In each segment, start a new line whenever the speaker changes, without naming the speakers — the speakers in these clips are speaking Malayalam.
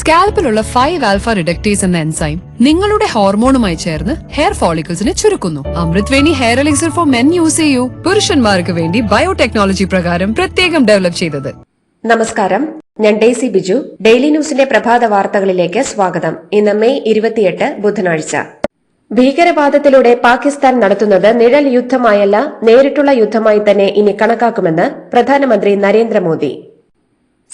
സ്കാൽപ്പിലുള്ള ഫൈവ് ആൽഫ റിഡക്ടേസ് എന്ന എൻസൈം നിങ്ങളുടെ ഹോർമോണുമായി ചേർന്ന് ഹെയർ ഫോളിക്കിൾസിനെ ചുരുക്കുന്നു വേണി hair elixir for men use ചെയ്യൂ പുരുഷന്മാർക്ക് വേണ്ടി ബയോടെക്നോളജി പ്രകാരം പ്രത്യേകം ഡെവലപ്പ് ചെയ്തത്
നമസ്കാരം ഞാൻ ഡെയ്സി ബിജു ഡെയിലി ന്യൂസിന്റെ പ്രഭാത വാർത്തകളിലേക്ക് സ്വാഗതം ഇന്ന് മെയ് ഇരുപത്തിയെട്ട് ബുധനാഴ്ച ഭീകരവാദത്തിലൂടെ പാകിസ്ഥാൻ നടത്തുന്നത് നിഴൽ യുദ്ധമായല്ല നേരിട്ടുള്ള യുദ്ധമായി തന്നെ ഇനി കണക്കാക്കുമെന്ന് പ്രധാനമന്ത്രി നരേന്ദ്രമോദി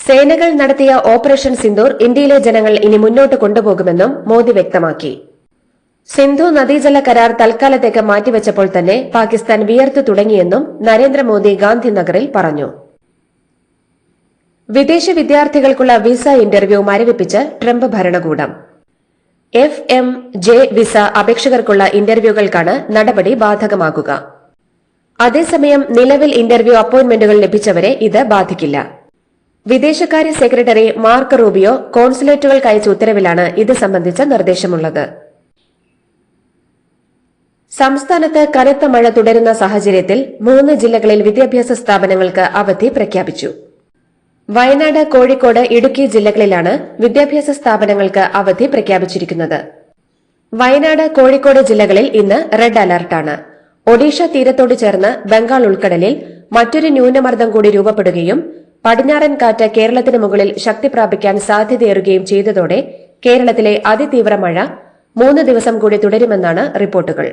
സേനകൾ നടത്തിയ ഓപ്പറേഷൻ സിന്ദൂർ ഇന്ത്യയിലെ ജനങ്ങൾ ഇനി മുന്നോട്ട് കൊണ്ടുപോകുമെന്നും മോദി വ്യക്തമാക്കി സിന്ധു നദീജല കരാർ തൽക്കാലത്തേക്ക് മാറ്റിവച്ചപ്പോൾ തന്നെ പാകിസ്ഥാൻ വിയർത്തു തുടങ്ങിയെന്നും നരേന്ദ്രമോദി ഗാന്ധിനഗറിൽ പറഞ്ഞു വിദേശ വിദ്യാർത്ഥികൾക്കുള്ള വിസ ഇന്റർവ്യൂ മരവിപ്പിച്ച് ട്രംപ് ഭരണകൂടം എഫ് എം ജെ വിസ അപേക്ഷകർക്കുള്ള ഇന്റർവ്യൂകൾക്കാണ് നടപടി ബാധകമാകുക അതേസമയം നിലവിൽ ഇന്റർവ്യൂ അപ്പോയിന്റ്മെന്റുകൾ ലഭിച്ചവരെ ഇത് ബാധിക്കില്ല വിദേശകാര്യ സെക്രട്ടറി മാർക്ക് റൂബിയോ കോൺസുലേറ്റുകൾക്ക് അയച്ച ഉത്തരവിലാണ് ഇത് സംബന്ധിച്ച നിർദ്ദേശമുള്ളത് സംസ്ഥാനത്ത് കനത്ത മഴ തുടരുന്ന സാഹചര്യത്തിൽ മൂന്ന് ജില്ലകളിൽ വിദ്യാഭ്യാസ സ്ഥാപനങ്ങൾക്ക് അവധി പ്രഖ്യാപിച്ചു വയനാട് കോഴിക്കോട് ഇടുക്കി ജില്ലകളിലാണ് വിദ്യാഭ്യാസ സ്ഥാപനങ്ങൾക്ക് അവധി പ്രഖ്യാപിച്ചിരിക്കുന്നത് വയനാട് കോഴിക്കോട് ജില്ലകളിൽ ഇന്ന് റെഡ് അലർട്ടാണ് ഒഡീഷ തീരത്തോട് ചേർന്ന് ബംഗാൾ ഉൾക്കടലിൽ മറ്റൊരു ന്യൂനമർദ്ദം കൂടി രൂപപ്പെടുകയും പടിഞ്ഞാറൻ കാറ്റ് കേരളത്തിന് മുകളിൽ ശക്തി പ്രാപിക്കാൻ സാധ്യതയേറുകയും ചെയ്തതോടെ കേരളത്തിലെ അതിതീവ്ര മഴ മൂന്ന് ദിവസം കൂടി തുടരുമെന്നാണ് റിപ്പോർട്ടുകൾ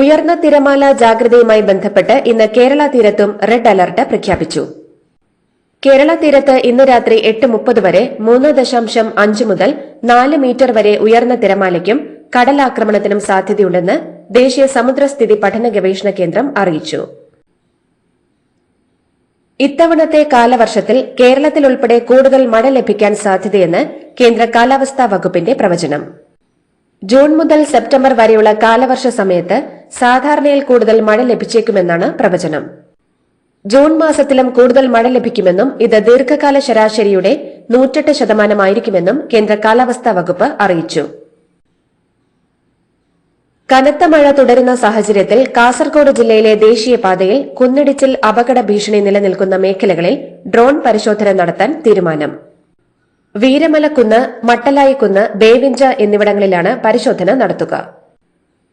ഉയർന്ന തിരമാല ജാഗ്രതയുമായി ബന്ധപ്പെട്ട് ഇന്ന് കേരള തീരത്തും റെഡ് അലർട്ട് പ്രഖ്യാപിച്ചു കേരള തീരത്ത് ഇന്ന് രാത്രി എട്ട് മുപ്പത് വരെ മൂന്ന് ദശാംശം അഞ്ച് മുതൽ നാല് മീറ്റർ വരെ ഉയർന്ന തിരമാലയ്ക്കും കടലാക്രമണത്തിനും സാധ്യതയുണ്ടെന്ന് ദേശീയ സമുദ്രസ്ഥിതി പഠന ഗവേഷണ കേന്ദ്രം അറിയിച്ചു ഇത്തവണത്തെ കാലവർഷത്തിൽ കേരളത്തിലുൾപ്പെടെ കൂടുതൽ മഴ ലഭിക്കാൻ സാധ്യതയെന്ന് കേന്ദ്ര കാലാവസ്ഥാ വകുപ്പിന്റെ പ്രവചനം ജൂൺ മുതൽ സെപ്റ്റംബർ വരെയുള്ള കാലവർഷ സമയത്ത് സാധാരണയിൽ കൂടുതൽ മഴ ലഭിച്ചേക്കുമെന്നാണ് പ്രവചനം ജൂൺ മാസത്തിലും കൂടുതൽ മഴ ലഭിക്കുമെന്നും ഇത് ദീർഘകാല ശരാശരിയുടെ നൂറ്റെട്ട് ശതമാനമായിരിക്കുമെന്നും കേന്ദ്ര കാലാവസ്ഥാ വകുപ്പ് അറിയിച്ചു കനത്ത മഴ തുടരുന്ന സാഹചര്യത്തിൽ കാസർഗോഡ് ജില്ലയിലെ ദേശീയപാതയിൽ കുന്നിടിച്ചിൽ അപകട ഭീഷണി നിലനിൽക്കുന്ന മേഖലകളിൽ ഡ്രോൺ പരിശോധന നടത്താൻ തീരുമാനം വീരമലക്കുന്ന് മട്ടലായിക്കുന്ന് ബേവിഞ്ച എന്നിവിടങ്ങളിലാണ് പരിശോധന നടത്തുക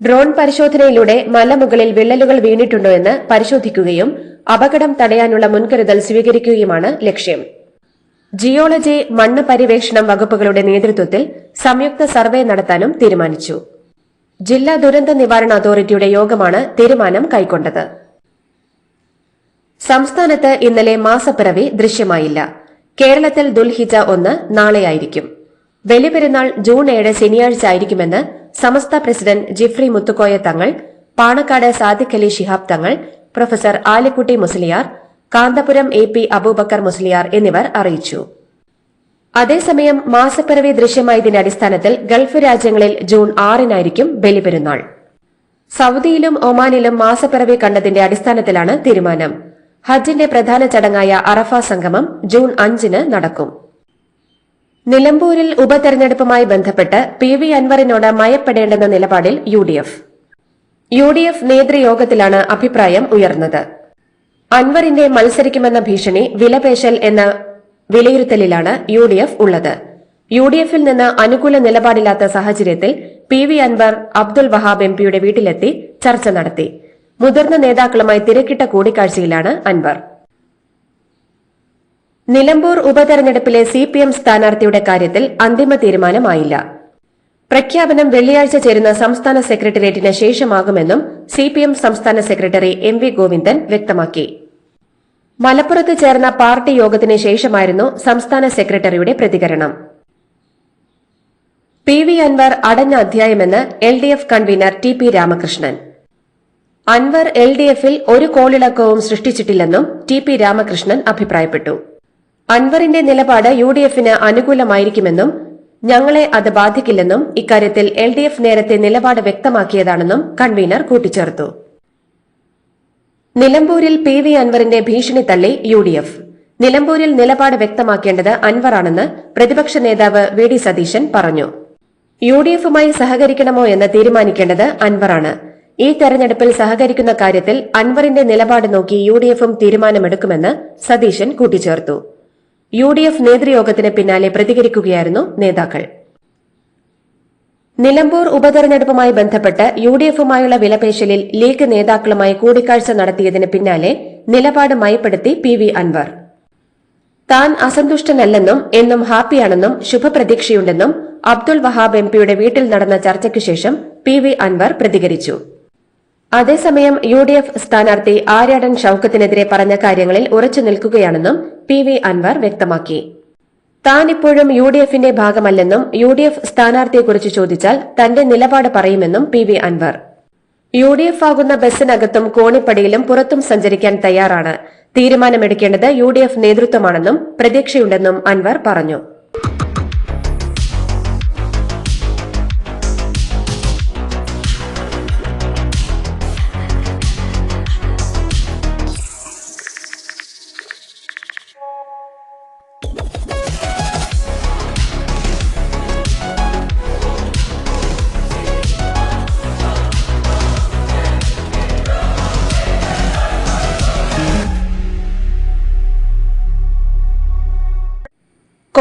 ഡ്രോൺ പരിശോധനയിലൂടെ മലമുകളിൽ വിള്ളലുകൾ വീണിട്ടുണ്ടോ എന്ന് പരിശോധിക്കുകയും അപകടം തടയാനുള്ള മുൻകരുതൽ സ്വീകരിക്കുകയുമാണ് ലക്ഷ്യം ജിയോളജി മണ്ണ് പര്യവേഷണം വകുപ്പുകളുടെ നേതൃത്വത്തിൽ സംയുക്ത സർവേ നടത്താനും തീരുമാനിച്ചു ജില്ലാ ദുരന്ത നിവാരണ അതോറിറ്റിയുടെ യോഗമാണ് തീരുമാനം കൈക്കൊണ്ടത് സംസ്ഥാനത്ത് ഇന്നലെ മാസപ്പിറവി ദൃശ്യമായില്ല കേരളത്തിൽ ദുൽഹിജ ഒന്ന് നാളെയായിരിക്കും പെരുന്നാൾ ജൂൺ ഏഴ് ശനിയാഴ്ച ആയിരിക്കുമെന്ന് സമസ്ത പ്രസിഡന്റ് ജിഫ്രി മുത്തുക്കോയ തങ്ങൾ Panakkad Sadiq Ali Shihab Thangal professor Alikutty Musliyar Kanthapuram A P Abubakar Musliyar എന്നിവർ അറിയിച്ചു അതേസമയം മാസപ്പിറവി ദൃശ്യമായതിന്റെ അടിസ്ഥാനത്തിൽ ഗൾഫ് രാജ്യങ്ങളിൽ ജൂൺ ആറിനായിരിക്കും ബലിപെരുന്നാൾ സൌദിയിലും ഒമാനിലും മാസപ്പിറവി കണ്ടതിന്റെ അടിസ്ഥാനത്തിലാണ് തീരുമാനം ഹജ്ജിന്റെ പ്രധാന ചടങ്ങായ അറഫ സംഗമം ജൂൺ അഞ്ചിന് നടക്കും നിലമ്പൂരിൽ ഉപതെരഞ്ഞെടുപ്പുമായി ബന്ധപ്പെട്ട് പി വി അൻവറിനോട് മയപ്പെടേണ്ടെന്ന നിലപാടിൽ U D F U D F നേതൃയോഗത്തിലാണ് അഭിപ്രായം ഉയർന്നത് അൻവറിന്റെ മത്സരിക്കുമെന്ന ഭീഷണി വിലപേശൽ എന്ന വിലയിരുത്തലിലാണ് യു ഡി എഫ് ഉള്ളത് യു ഡി എഫിൽ നിന്ന് അനുകൂല നിലപാടില്ലാത്ത സാഹചര്യത്തിൽ P V Anvar Abdul Wahab M പിയുടെ വീട്ടിലെത്തി ചർച്ച നടത്തി മുതിർന്ന നേതാക്കളുമായി തിരക്കിട്ട കൂടിക്കാഴ്ചയിലാണ് അൻവർ നിലമ്പൂർ ഉപതെരഞ്ഞെടുപ്പിലെ സി പി എം സ്ഥാനാർത്ഥിയുടെ കാര്യത്തിൽ അന്തിമ തീരുമാനമായില്ല പ്രഖ്യാപനം വെള്ളിയാഴ്ച ചേരുന്ന സംസ്ഥാന സെക്രട്ടേറിയറ്റിന് ശേഷമാകുമെന്നും സി പി എം സംസ്ഥാന സെക്രട്ടറി എം വി ഗോവിന്ദൻ വ്യക്തമാക്കി മലപ്പുറത്ത് ചേർന്ന പാർട്ടി യോഗത്തിന് ശേഷമായിരുന്നു സംസ്ഥാന സെക്രട്ടറിയുടെ പ്രതികരണം പി വി അൻവർ അടഞ്ഞ അധ്യായമെന്ന് L D F convener T P Ramakrishnan Anvar L D എഫിൽ ഒരു കോളിളക്കവും സൃഷ്ടിച്ചിട്ടില്ലെന്നും ടി പി രാമകൃഷ്ണൻ അഭിപ്രായപ്പെട്ടു അൻവറിന്റെ നിലപാട് യു ഡി എഫിന് അനുകൂലമായിരിക്കുമെന്നും ഞങ്ങളെ അത് ബാധിക്കില്ലെന്നും ഇക്കാര്യത്തിൽ എൽ ഡി എഫ് നേരത്തെ നിലപാട് വ്യക്തമാക്കിയതാണെന്നും കൺവീനർ കൂട്ടിച്ചേർത്തു നിലമ്പൂരിൽ പി വി അൻവറിന്റെ ഭീഷണി തള്ളി യു ഡി എഫ് നിലമ്പൂരിൽ നിലപാട് വ്യക്തമാക്കേണ്ടത് അൻവറാണെന്ന് പ്രതിപക്ഷ നേതാവ് വി ഡി സതീശൻ പറഞ്ഞു യു ഡി എഫുമായി സഹകരിക്കണമോ എന്ന് തീരുമാനിക്കേണ്ടത് അൻവറാണ് ഈ തെരഞ്ഞെടുപ്പിൽ സഹകരിക്കുന്ന കാര്യത്തിൽ അൻവറിന്റെ നിലപാട് നോക്കി യു ഡി എഫും തീരുമാനമെടുക്കുമെന്ന് സതീശൻ കൂട്ടിച്ചേർത്തു യു ഡി എഫ് നേതൃയോഗത്തിന് പിന്നാലെ പ്രതികരിക്കുകയായിരുന്നു നേതാക്കൾ നിലമ്പൂർ ഉപതെരഞ്ഞെടുപ്പുമായി ബന്ധപ്പെട്ട് യു ഡി എഫുമായുള്ള വിലപേശലിൽ ലീഗ് നേതാക്കളുമായി കൂടിക്കാഴ്ച നടത്തിയതിന് പിന്നാലെ നിലപാട് മയപ്പെടുത്തി പി വി അൻവർ താൻ അസന്തുഷ്ടനല്ലെന്നും എന്നും ഹാപ്പിയാണെന്നും ശുഭപ്രതീക്ഷയുണ്ടെന്നും അബ്ദുൾ വഹാബ് എംപിയുടെ വീട്ടിൽ നടന്ന ചർച്ചയ്ക്ക് ശേഷം പി വി അൻവർ പ്രതികരിച്ചു അതേസമയം യു ഡി എഫ് സ്ഥാനാർത്ഥി ആര്യാടൻ ഷൌക്കത്തിനെതിരെ പറഞ്ഞ കാര്യങ്ങളിൽ ഉറച്ചു നിൽക്കുകയാണെന്നും പി വി അൻവർ വ്യക്തമാക്കി താൻ ഇപ്പോഴും യു ഡി എഫിന്റെ ഭാഗമല്ലെന്നും യു ഡി എഫ് സ്ഥാനാർത്ഥിയെക്കുറിച്ച് ചോദിച്ചാൽ തന്റെ നിലപാട് പറയുമെന്നും P V Anvar U D F ആകുന്ന ബസ്സിനകത്തും കോണിപ്പടിയിലും പുറത്തും സഞ്ചരിക്കാൻ തയ്യാറാണ് തീരുമാനമെടുക്കേണ്ടത് യു ഡി എഫ് നേതൃത്വമാണെന്നും പ്രതീക്ഷയുണ്ടെന്നും അൻവർ പറഞ്ഞു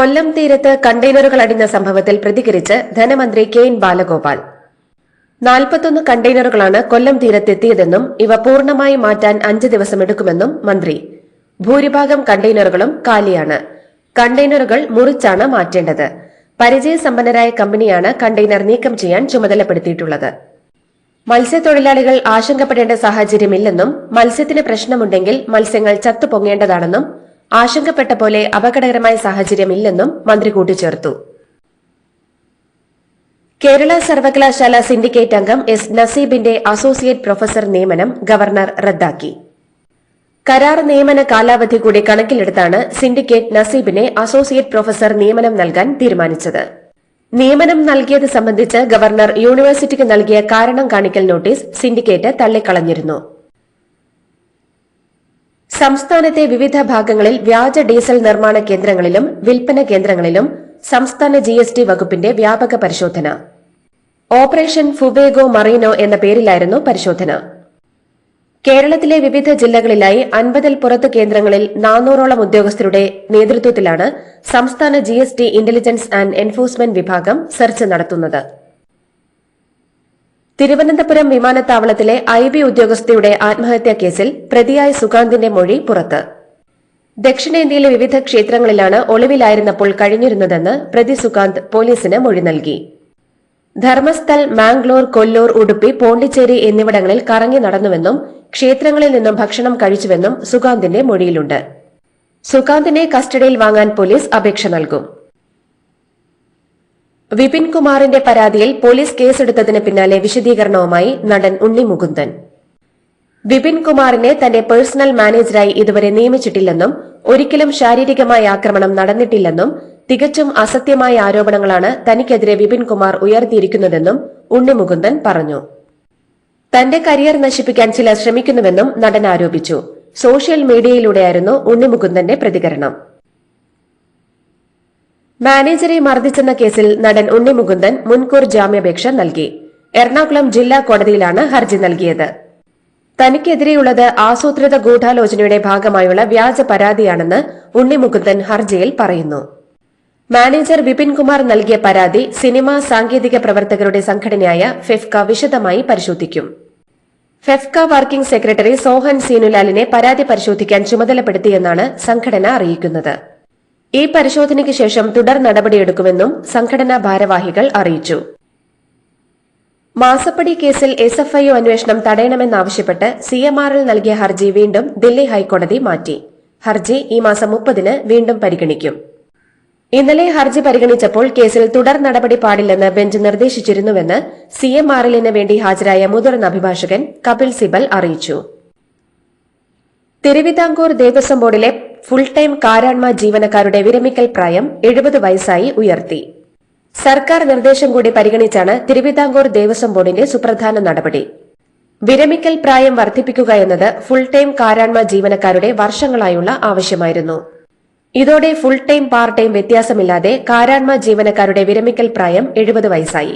കൊല്ലം തീരത്ത് കണ്ടെയ്നറുകൾ അടിഞ്ഞ സംഭവത്തിൽ പ്രതികരിച്ച് ധനമന്ത്രി കെ എൻ ബാലഗോപാൽ നാൽപ്പത്തൊന്ന് കണ്ടെയ്നറുകളാണ് കൊല്ലം തീരത്തെത്തിയതെന്നും ഇവ പൂർണ്ണമായി മാറ്റാൻ അഞ്ച് ദിവസമെടുക്കുമെന്നും മന്ത്രി ഭൂരിഭാഗം കണ്ടെയ്നറുകളും കാലിയാണ് കണ്ടെയ്നറുകൾ മുറിച്ചാണ് മാറ്റേണ്ടത് പരിചയസമ്പന്നരായ കമ്പനിയാണ് കണ്ടെയ്നർ നീക്കം ചെയ്യാൻ ചുമതലപ്പെടുത്തിയിട്ടുള്ളത് മത്സ്യത്തൊഴിലാളികൾ ആശങ്കപ്പെടേണ്ട സാഹചര്യമില്ലെന്നും മത്സ്യത്തിന് പ്രശ്നമുണ്ടെങ്കിൽ മത്സ്യങ്ങൾ ചത്തുപൊങ്ങേണ്ടതാണെന്നും ആശങ്കപ്പെട്ട പോലെ അപകടകരമായ സാഹചര്യമില്ലെന്നും മന്ത്രി കൂട്ടിച്ചേർത്തു കേരള സർവകലാശാല സിൻഡിക്കേറ്റ് അംഗം എസ് നസീബിന്റെ അസോസിയേറ്റ് പ്രൊഫസർ നിയമനം ഗവർണർ റദ്ദാക്കി കരാർ നിയമന കാലാവധി കൂടി കണക്കിലെടുത്താണ് സിൻഡിക്കേറ്റ് നസീബിനെ അസോസിയേറ്റ് പ്രൊഫസർ നിയമനം നൽകാൻ തീരുമാനിച്ചത് നിയമനം നൽകിയത് സംബന്ധിച്ച് ഗവർണർ യൂണിവേഴ്സിറ്റിക്ക് നൽകിയ കാരണം കാണിക്കൽ നോട്ടീസ് സിൻഡിക്കേറ്റ് തള്ളിക്കളഞ്ഞിരുന്നു സംസ്ഥാനത്തെ വിവിധ ഭാഗങ്ങളിൽ വ്യാജ ഡീസൽ നിർമ്മാണ കേന്ദ്രങ്ങളിലും വിൽപ്പന കേന്ദ്രങ്ങളിലും സംസ്ഥാന ജി എസ് ടി വകുപ്പിന്റെ വ്യാപക പരിശോധന ഓപ്പറേഷൻ ഫുവേഗോ മറീനോ എന്ന പേരിലായിരുന്നു പരിശോധന കേരളത്തിലെ വിവിധ ജില്ലകളിലായി അൻപതിൽ പുറത്ത് കേന്ദ്രങ്ങളിൽ നാനൂറോളം ഉദ്യോഗസ്ഥരുടെ നേതൃത്വത്തിലാണ് സംസ്ഥാന ജി ഇന്റലിജൻസ് ആൻഡ് എൻഫോഴ്സ്മെന്റ് വിഭാഗം സെർച്ച് നടത്തുന്നത് തിരുവനന്തപുരം വിമാനത്താവളത്തിലെ ഐ ബി ഉദ്യോഗസ്ഥയുടെ ആത്മഹത്യാ കേസിൽ പ്രതിയായ സുകാന്തിന്റെ മൊഴി പുറത്ത് ദക്ഷിണേന്ത്യയിലെ വിവിധ ക്ഷേത്രങ്ങളിലാണ് ഒളിവിലായിരുന്നപ്പോൾ കഴിഞ്ഞിരുന്നതെന്ന് പ്രതി സുകാന്ത് പോലീസിന് മൊഴി നൽകി ധർമ്മസ്ഥൽ മാംഗ്ലൂർ കൊല്ലൂർ ഉടുപ്പി പോണ്ടിച്ചേരി എന്നിവിടങ്ങളിൽ കറങ്ങി നടന്നുവെന്നും ക്ഷേത്രങ്ങളിൽ നിന്നും ഭക്ഷണം കഴിച്ചുവെന്നും സുകാന്തിന്റെ മൊഴിയിലുണ്ട് സുകാന്തിനെ കസ്റ്റഡിയിൽ വാങ്ങാൻ പോലീസ് അപേക്ഷ നൽകും വിപിൻ കുമാറിന്റെ പരാതിയിൽ പോലീസ് കേസെടുത്തതിന് പിന്നാലെ വിശദീകരണവുമായി നടൻ ഉണ്ണി മുകുന്ദൻ വിപിൻ കുമാറിനെ തന്റെ പേഴ്സണൽ മാനേജറായി ഇതുവരെ നിയമിച്ചിട്ടില്ലെന്നും ഒരിക്കലും ശാരീരികമായ ആക്രമണം നടന്നിട്ടില്ലെന്നും തികച്ചും അസത്യമായ ആരോപണങ്ങളാണ് തനിക്കെതിരെ വിപിൻ കുമാർ ഉയർത്തിയിരിക്കുന്നതെന്നും ഉണ്ണി മുകുന്ദൻ പറഞ്ഞു തന്റെ കരിയർ നശിപ്പിക്കാൻ ചിലർ ശ്രമിക്കുന്നുവെന്നും നടൻ ആരോപിച്ചു സോഷ്യൽ മീഡിയയിലൂടെയായിരുന്നു ഉണ്ണി മുകുന്ദന്റെ പ്രതികരണം മാനേജറെ മർദ്ദിച്ചെന്ന കേസിൽ നടൻ ഉണ്ണി മുകുന്ദൻ മുൻകൂർ ജാമ്യാപേക്ഷ നൽകി എറണാകുളം ജില്ലാ കോടതിയിലാണ് ഹർജി നൽകിയത് തനിക്കെതിരെയുള്ളത് ആസൂത്രിത ഗൂഢാലോചനയുടെ ഭാഗമായുള്ള വ്യാജ പരാതിയാണെന്ന് ഉണ്ണി മുകുന്ദൻ ഹർജിയിൽ പറയുന്നു മാനേജർ വിപിൻ കുമാർ നൽകിയ പരാതി സിനിമാ സാങ്കേതിക പ്രവർത്തകരുടെ സംഘടനയായ ഫെഫ്ക വിശദമായി പരിശോധിക്കും ഫെഫ്ക വർക്കിംഗ് സെക്രട്ടറി സോഹൻ സീനുലാലിനെ പരാതി പരിശോധിക്കാൻ ചുമതലപ്പെടുത്തിയെന്നാണ് സംഘടന അറിയിക്കുന്നത് ഈ പരിശോധനയ്ക്ക് ശേഷം തുടർ നടപടിയെടുക്കുമെന്നും സംഘടനാ ഭാരവാഹികൾ അറിയിച്ചു മാസപ്പടി കേസിൽ എസ് എഫ് ഐ അന്വേഷണം തടയണമെന്നാവശ്യപ്പെട്ട് സി എം ആറിൽ നൽകിയ ഹർജി വീണ്ടും ദില്ലി ഹൈക്കോടതി മാറ്റി ഹർജി ഈ മാസം മുപ്പതിന് വീണ്ടും പരിഗണിക്കും ഇന്നലെ ഹർജി പരിഗണിച്ചപ്പോൾ കേസിൽ തുടർ നടപടി പാടില്ലെന്ന് ബെഞ്ച് നിർദ്ദേശിച്ചിരുന്നുവെന്ന് സി എം ആറിലിന് വേണ്ടി ഹാജരായ മുതിർന്ന അഭിഭാഷകൻ കപിൽ സിബൽ അറിയിച്ചു തിരുവിതാംകൂർ ദേവസ്വം ബോർഡിലെ ഫുൾ ടൈം കാരാൺമ ജീവനക്കാരുടെ വിരമിക്കൽ പ്രായം എഴുപത് വയസ്സായി ഉയർത്തി സർക്കാർ നിർദ്ദേശം കൂടി പരിഗണിച്ചാണ് തിരുവിതാംകൂർ ദേവസ്വം ബോർഡിന്റെ സുപ്രധാന നടപടി വിരമിക്കൽ പ്രായം വർദ്ധിപ്പിക്കുക എന്നത് ഫുൾ ടൈം കാരാൺമ ജീവനക്കാരുടെ വർഷങ്ങളായുള്ള ആവശ്യമായിരുന്നു ഇതോടെ ഫുൾ ടൈം പാർട്ട് ടൈം വ്യത്യാസമില്ലാതെ കാരാൺമ ജീവനക്കാരുടെ വിരമിക്കൽ പ്രായം എഴുപത് വയസ്സായി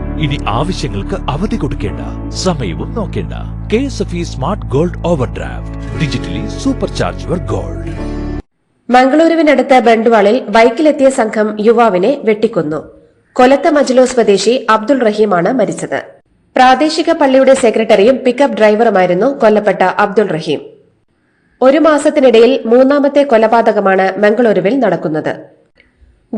ഇനി ആവശ്യങ്ങൾക്ക് അവധി കൊടുക്കേണ്ട സമയവും നോക്കേണ്ട K S F E smart gold overdraft digitally supercharge your gold
മംഗളൂരുവിനടുത്ത ബണ്ടുവാളിൽ ബൈക്കിലെത്തിയ സംഘം യുവാവിനെ വെട്ടിക്കൊന്നു കൊലത്ത മജ്ലോ സ്വദേശി അബ്ദുൾ റഹീമാണ് മരിച്ചത് പ്രാദേശിക പള്ളിയുടെ സെക്രട്ടറിയും പിക്കപ്പ് ഡ്രൈവറുമായിരുന്നു കൊല്ലപ്പെട്ട അബ്ദുൾ റഹീം ഒരു മാസത്തിനിടയിൽ മൂന്നാമത്തെ കൊലപാതകമാണ് മംഗളൂരുവിൽ നടക്കുന്നത്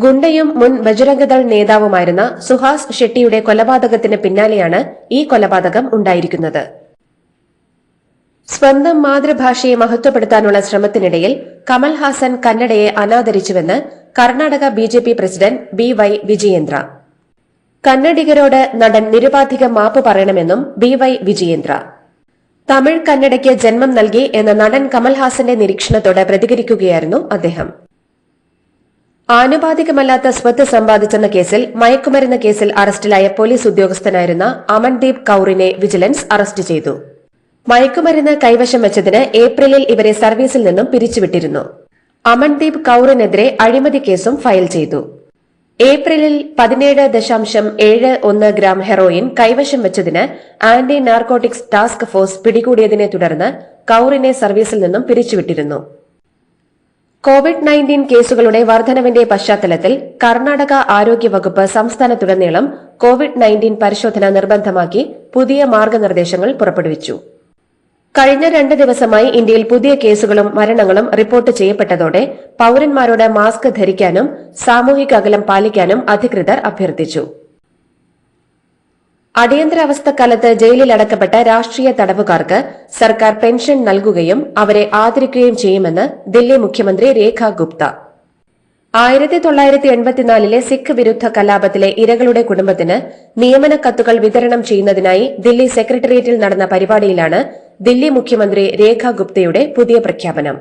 ഗുണ്ടയും മുൻ ബജരംഗദൾ നേതാവുമായിരുന്ന സുഹാസ് ഷെട്ടിയുടെ കൊലപാതകത്തിന് പിന്നാലെയാണ് ഈ കൊലപാതകം ഉണ്ടായിരിക്കുന്നത് സ്വന്തം മാതൃഭാഷയെ മഹത്വപ്പെടുത്താനുള്ള ശ്രമത്തിനിടയിൽ കമൽഹാസൻ കന്നഡയെ അനാദരിച്ചുവെന്ന് Karnataka B J P president B Y Vijayendra കന്നഡികരോട് നടൻ നിരുപാധികം മാപ്പ് പറയണമെന്നും ബി വൈ വിജയേന്ദ്ര തമിഴ് കന്നഡയ്ക്ക് ജന്മം നൽകി എന്ന നടൻ കമൽഹാസന്റെ നിരീക്ഷണത്തോട് പ്രതികരിക്കുകയായിരുന്നു അദ്ദേഹം ആനുപാതികമല്ലാത്ത സ്വത്ത് സമ്പാദിച്ചെന്ന കേസിൽ മയക്കുമരുന്ന കേസിൽ അറസ്റ്റിലായ പോലീസ് ഉദ്യോഗസ്ഥനായിരുന്ന അമൻദീപ് കൌറിനെ വിജിലൻസ് അറസ്റ്റ് ചെയ്തു മയക്കുമരുന്ന് കൈവശം വെച്ചതിന് ഏപ്രിലിൽ ഇവരെ സർവീസിൽ നിന്നും പിരിച്ചുവിട്ടിരുന്നു അമൻദീപ് കൌറിനെതിരെ അഴിമതി കേസും ഫയൽ ചെയ്തു ഏപ്രിലിൽ പതിനേഴ് ദശാംശം ഏഴ് ഒന്ന് ഗ്രാം ഹെറോയിൻ കൈവശം വെച്ചതിന് ആന്റി നാർക്കോട്ടിക്സ് ടാസ്ക് ഫോഴ്സ് പിടികൂടിയതിനെ തുടർന്ന് കൌറിനെ സർവീസിൽ നിന്നും പിരിച്ചുവിട്ടിരുന്നു കോവിഡ് നയൻറ്റീൻ കേസുകളുടെ വർധനവിന്റെ പശ്ചാത്തലത്തിൽ കർണാടക ആരോഗ്യവകുപ്പ് സംസ്ഥാനത്തുടനീളം കോവിഡ് നയൻറ്റീൻ പരിശോധന നിർബന്ധമാക്കി പുതിയ മാർഗനിർദ്ദേശങ്ങൾ പുറപ്പെടുവിച്ചു കഴിഞ്ഞ രണ്ട് ദിവസമായി ഇന്ത്യയിൽ പുതിയ കേസുകളും മരണങ്ങളും റിപ്പോർട്ട് ചെയ്യപ്പെട്ടതോടെ പൌരന്മാരോട് മാസ്ക് ധരിക്കാനും സാമൂഹിക അകലം പാലിക്കാനും അധികൃതർ അഭ്യർത്ഥിച്ചു അടിയന്തരാവസ്ഥ കാലത്ത് ജയിലിലടക്കപ്പെട്ട രാഷ്ട്രീയ തടവുകാർക്ക് സർക്കാർ പെൻഷൻ നൽകുകയും അവരെ ആദരിക്കുകയും ചെയ്യുമെന്ന് ദില്ലി മുഖ്യമന്ത്രി രേഖ ഗുപ്ത ആയിരത്തി തൊള്ളായിരത്തി എൺപത്തിനാലിലെ സിഖ് വിരുദ്ധ കലാപത്തിലെ ഇരകളുടെ കുടുംബത്തിന് നിയമന കത്തുകൾ വിതരണം ചെയ്യുന്നതിനായി ദില്ലി സെക്രട്ടേറിയറ്റിൽ നടന്ന പരിപാടിയിലാണ് ദില്ലി മുഖ്യമന്ത്രി രേഖ ഗുപ്തയുടെ പുതിയ പ്രഖ്യാപനം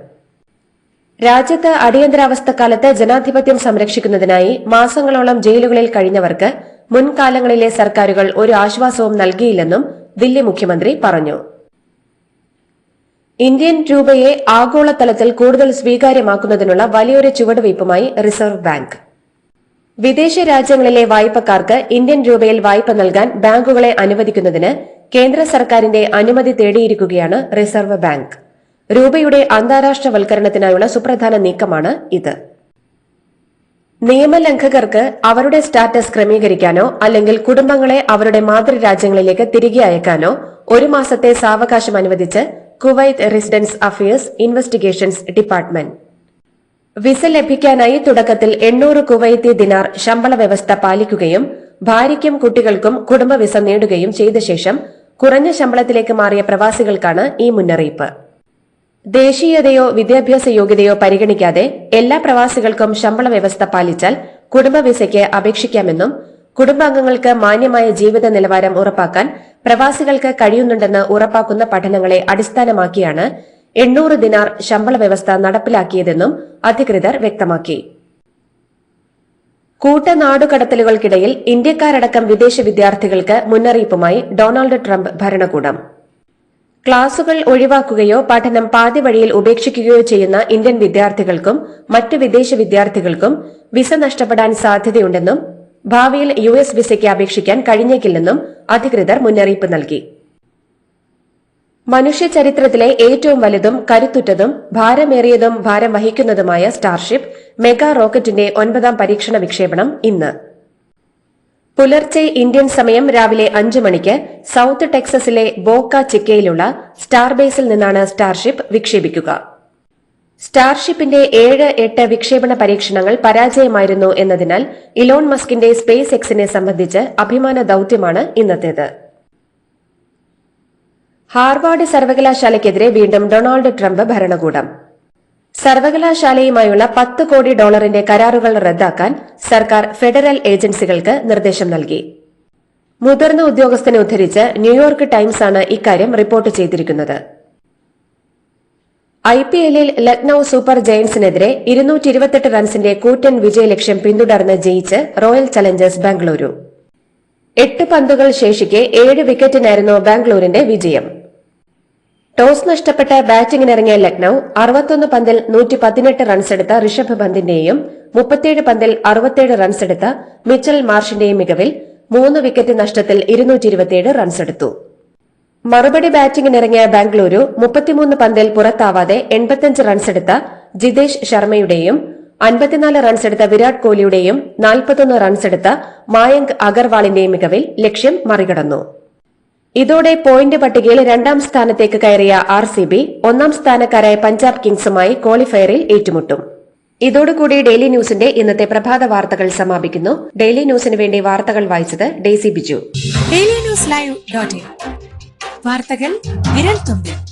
രാജ്യത്ത് അടിയന്തരാവസ്ഥക്കാലത്ത് ജനാധിപത്യം സംരക്ഷിക്കുന്നതിനായി മാസങ്ങളോളം ജയിലുകളിൽ കഴിഞ്ഞവർക്ക് മുൻകാലങ്ങളിലെ സർക്കാരുകൾ ഒരു ആശ്വാസവും നൽകിയില്ലെന്നും ദില്ലി മുഖ്യമന്ത്രി പറഞ്ഞു ഇന്ത്യൻ രൂപയെ ആഗോളതലത്തിൽ കൂടുതൽ സ്വീകാര്യമാക്കുന്നതിനുള്ള വലിയൊരു ചുവടുവയ്പുമായി റിസർവ് ബാങ്ക് വിദേശ രാജ്യങ്ങളിലെ വായ്പക്കാർക്ക് ഇന്ത്യൻ രൂപയിൽ വായ്പ നൽകാൻ ബാങ്കുകളെ അനുവദിക്കുന്നതിന് കേന്ദ്ര സർക്കാരിന്റെ അനുമതി തേടിയിരിക്കുകയാണ് റിസർവ് ബാങ്ക് രൂപയുടെ അന്താരാഷ്ട്രവൽക്കരണത്തിനായുള്ള സുപ്രധാന നീക്കമാണ് ഇത് നിയമലംഘകർക്ക് അവരുടെ സ്റ്റാറ്റസ് ക്രമീകരിക്കാനോ അല്ലെങ്കിൽ കുടുംബങ്ങളെ അവരുടെ മാതൃരാജ്യങ്ങളിലേക്ക് തിരികെ അയക്കാനോ ഒരു മാസത്തെ സാവകാശം അനുവദിച്ച് Kuwait residence affairs investigations department visa ലഭിക്കാനായി തുടക്കത്തിൽ എണ്ണൂറ് കുവൈത്തി ദിനാർ ശമ്പള വ്യവസ്ഥ പാലിക്കുകയും ഭാര്യയ്ക്കും കുട്ടികൾക്കും കുടുംബ വിസ നേടുകയും ചെയ്ത ശേഷം കുറഞ്ഞ ശമ്പളത്തിലേക്ക് മാറിയ പ്രവാസികൾക്കാണ് ഈ മുന്നറിയിപ്പ് ദേശീയതയോ വിദ്യാഭ്യാസ യോഗ്യതയോ പരിഗണിക്കാതെ എല്ലാ പ്രവാസികൾക്കും ശമ്പള വ്യവസ്ഥ പാലിച്ചാൽ കുടുംബ വിസയ്ക്ക് അപേക്ഷിക്കാമെന്നും കുടുംബാംഗങ്ങൾക്ക് മാന്യമായ ജീവിത നിലവാരം ഉറപ്പാക്കാൻ പ്രവാസികൾക്ക് കഴിയുന്നുണ്ടെന്ന് ഉറപ്പാക്കുന്ന പഠനങ്ങളെ അടിസ്ഥാനമാക്കിയാണ് എണ്ണൂറ് ദിനാർ ശമ്പള വ്യവസ്ഥ നടപ്പിലാക്കിയതെന്നും അധികൃതർ വ്യക്തമാക്കി കൂട്ടനാടുകടത്തലുകൾക്കിടയിൽ ഇന്ത്യക്കാരടക്കം വിദേശ വിദ്യാർത്ഥികൾക്ക് മുന്നറിയിപ്പുമായി ഡൊണാൾഡ് ട്രംപ് ഭരണകൂടം ക്ലാസുകൾ ഒഴിവാക്കുകയോ പഠനം പാതിവഴിയിൽ ഉപേക്ഷിക്കുകയോ ചെയ്യുന്ന ഇന്ത്യൻ വിദ്യാർത്ഥികൾക്കും മറ്റ് വിദേശ വിദ്യാർത്ഥികൾക്കും വിസ നഷ്ടപ്പെടാൻ സാധ്യതയുണ്ടെന്നും ഭാവിയിൽ യു എസ് വിസയ്ക്ക് അപേക്ഷിക്കാൻ കഴിഞ്ഞേക്കില്ലെന്നും അധികൃതർ മുന്നറിയിപ്പ് നൽകി മനുഷ്യ ചരിത്രത്തിലെ ഏറ്റവും വലുതും കരുത്തുറ്റതും ഭാരമേറിയതും ഭാരം വഹിക്കുന്നതുമായ സ്റ്റാർഷിപ്പ് മെഗാ റോക്കറ്റിന്റെ ഒൻപതാം പരീക്ഷണ വിക്ഷേപണം ഇന്ന് പുലർച്ചെ ഇന്ത്യൻ സമയം രാവിലെ അഞ്ചു മണിക്ക് സൌത്ത് ടെക്സസിലെ ബോക്ക ചിക്കയിലുള്ള സ്റ്റാർബേസിൽ നിന്നാണ് സ്റ്റാർഷിപ്പ് വിക്ഷേപിക്കുക സ്റ്റാർഷിപ്പിന്റെ ഏഴ് എട്ട് വിക്ഷേപണ പരീക്ഷണങ്ങൾ പരാജയമായിരുന്നു എന്നതിനാൽ ഇലോൺ മസ്കിന്റെ സ്പേസ് എക്സിനെ സംബന്ധിച്ച് അഭിമാന ദൌത്യമാണ് ഇന്നത്തേത് ഹാർവാർഡ് സർവകലാശാലയ്ക്കെതിരെ വീണ്ടും ഡൊണാൾഡ് ട്രംപ് ഭരണകൂടം സർവകലാശാലയുമായുള്ള പത്ത് കോടി ഡോളറിന്റെ കരാറുകൾ റദ്ദാക്കാൻ സർക്കാർ ഫെഡറൽ ഏജൻസികൾക്ക് നിർദ്ദേശം നൽകി മുതിർന്ന ഉദ്യോഗസ്ഥനെ ഉദ്ധരിച്ച് ന്യൂയോർക്ക് ടൈംസ് ആണ് ഇക്കാര്യം റിപ്പോർട്ട് ചെയ്തിരിക്കുന്നത് ഐ പി എല്ലിൽ ലക്നൌ സൂപ്പർ ജയന്റ്സിനെതിരെ ഇരുന്നൂറ്റി റൺസിന്റെ കൂറ്റൻ വിജയലക്ഷ്യം പിന്തുടർന്ന് ജയിച്ച് റോയൽ ചലഞ്ചേഴ്സ് ബാംഗ്ലൂരു എട്ട് പന്തുകൾ ശേഷിക്കെ ഏഴ് വിക്കറ്റിനായിരുന്നു ബാംഗ്ലൂരിന്റെ വിജയം ടോസ് നഷ്ടപ്പെട്ട് ബാറ്റിംഗിനിറങ്ങിയ ലക്നൌ അറുപത്തൊന്ന് പന്തിൽ നൂറ്റി പതിനെട്ട് റൺസെടുത്ത ഋഷഭ് പന്തിന്റെയും മുപ്പത്തിയേഴ് പന്തിൽ അറുപത്തിയേഴ് റൺസെടുത്ത മിച്ചൽ മാർഷിന്റെയും മികവിൽ മൂന്ന് വിക്കറ്റ് നഷ്ടത്തിൽ ഇരുന്നൂറ്റി റൺസെടുത്തു മറുപടി ബാറ്റിംഗിനിറങ്ങിയ ബാംഗ്ലൂരു മുപ്പത്തിമൂന്ന് പന്തിൽ പുറത്താവാതെ എൺപത്തിയഞ്ച് റൺസെടുത്ത ജിതേഷ് ശർമ്മയുടെയും അൻപത്തിനാല് റൺസെടുത്ത വിരാട് കോഹ്ലിയുടെയും നാൽപ്പത്തൊന്ന് റൺസെടുത്ത മായങ്ക് അഗർവാളിന്റെയും മികവിൽ ലക്ഷ്യം മറികടന്നു ഇതോടെ പോയിന്റ് പട്ടികയിൽ രണ്ടാം സ്ഥാനത്തേക്ക് കയറിയ ആർ സി ബി ഒന്നാം സ്ഥാനക്കാരായ പഞ്ചാബ് കിങ്സുമായി ക്വാളിഫയറിൽ ഏറ്റുമുട്ടും ഇതോടുകൂടി ഡെയിലി ന്യൂസിന്റെ ഇന്നത്തെ പ്രഭാത വാർത്തകൾ സമാപിക്കുന്നു ഡെയിലി ന്യൂസിന് വേണ്ടി വാർത്തകൾ വായിച്ചത് Daisy Biju daily news live വാർത്തകൾ വിരൽ തുമ്പിൽ